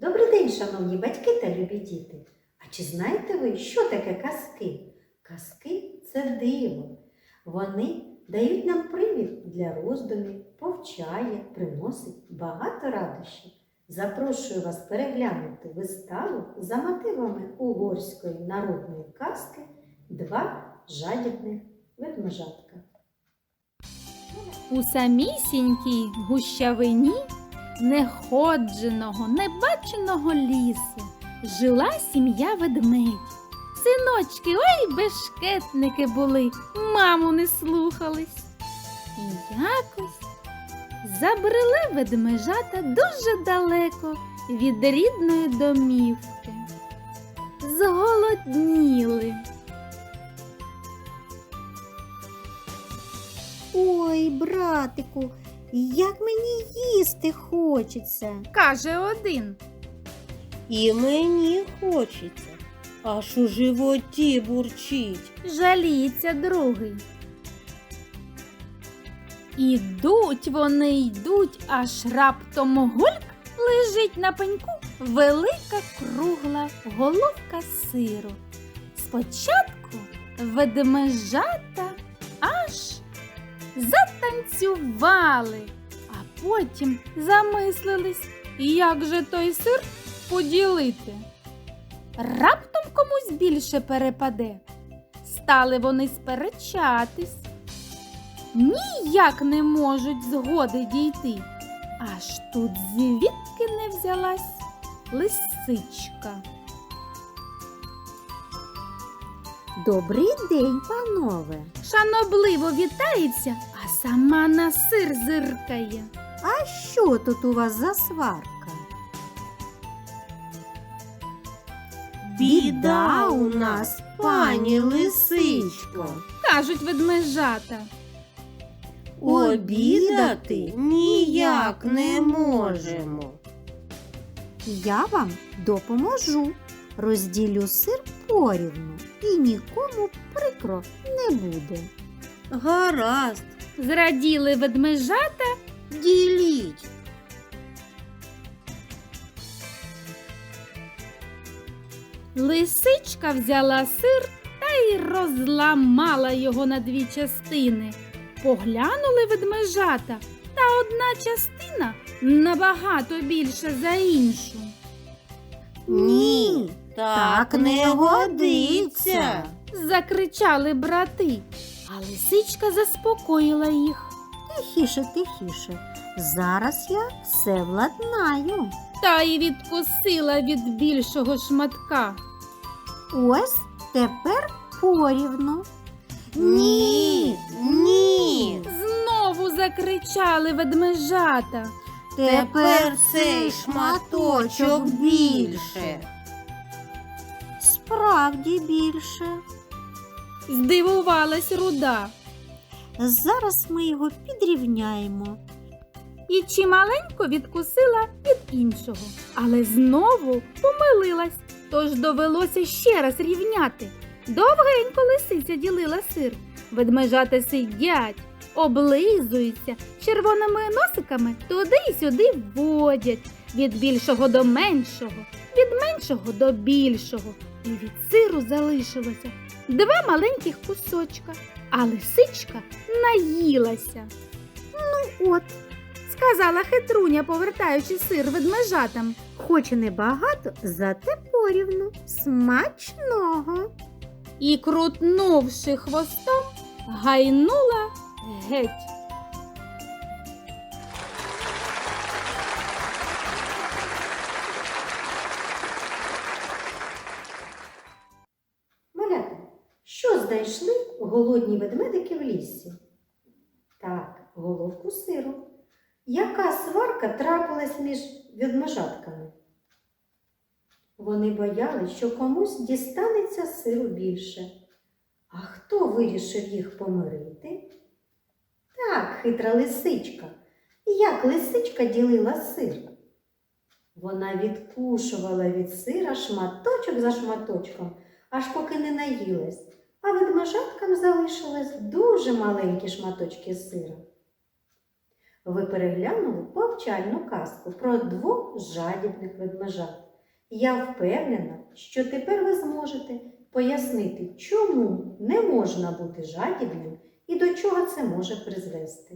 Добрий день, шановні батьки та любі діти. А чи знаєте ви, що таке казки? Казки це диво. Вони дають нам привід для роздумів, повчає, приносить багато радощів. Запрошую вас переглянути виставу за мотивами угорської народної казки Два жадібних ведмежатка. У самісінькій гущавині неходженого, небаченого лісу жила сім'я ведмедь. Синочки, ой, бешкетники були, маму не слухались. І якось забрели ведмежата дуже далеко від рідної домівки. Зголодніли. Ой, братику, як мені їсти хочеться. Каже один. І мені хочеться. Аж у животі бурчить. жаліється другий. Ідуть вони йдуть, аж раптом гульк лежить на пеньку велика кругла головка сиру. Спочатку ведмежата затанцювали, а потім замислились, як же той сир поділити. Раптом комусь більше перепаде. Стали вони сперечатись. Ніяк не можуть згоди дійти. Аж тут звідки не взялась лисичка. Добрий день, панове. Шанобливо вітається, а сама на сир зиркає. А що тут у вас за сварка? Біда у нас, пані лисичко. Кажуть ведмежата. Обідати ніяк не можемо. Я вам допоможу. Розділю сир порівну і нікому прикро не буде. Гаразд, Зраділи ведмежата діліть. Лисичка взяла сир та й розламала його на дві частини. Поглянули ведмежата, та одна частина набагато більша за іншу. Ні, так не годиться. Закричали брати, а лисичка заспокоїла їх. Тихіше, тихіше. Зараз я все владнаю. Та й відкусила від більшого шматка. Ось тепер порівну. Ні, ні. Знову закричали ведмежата. Тепер цей шматочок більше. Справді більше. Здивувалась руда. Зараз ми його підрівняємо. і чималенько відкусила від іншого, але знову помилилась, тож довелося ще раз рівняти. Довгенько лисиця ділила сир. Ведмежата сидять, облизуються, червоними носиками туди й сюди водять, від більшого до меншого, від меншого до більшого. І від сиру залишилося два маленьких кусочка, а лисичка наїлася Ну От, сказала хитруня, повертаючи сир ведмежатам. хоч і небагато, зате порівну. Смачного. І, крутнувши хвостом, гайнула геть. Голодні ведмедики в лісі? Так, головку сиру. Яка сварка трапилась між ведмежатками? Вони боялись, що комусь дістанеться сиру більше. А хто вирішив їх помирити? Так, хитра лисичка. Як лисичка ділила сир? Вона відкушувала від сира шматочок за шматочком, аж поки не наїлась, а ведмежаткам залишились дуже маленькі шматочки сира. Ви переглянули повчальну казку про двох жадібних ведмежат. Я впевнена, що тепер ви зможете пояснити, чому не можна бути жадібним і до чого це може призвести.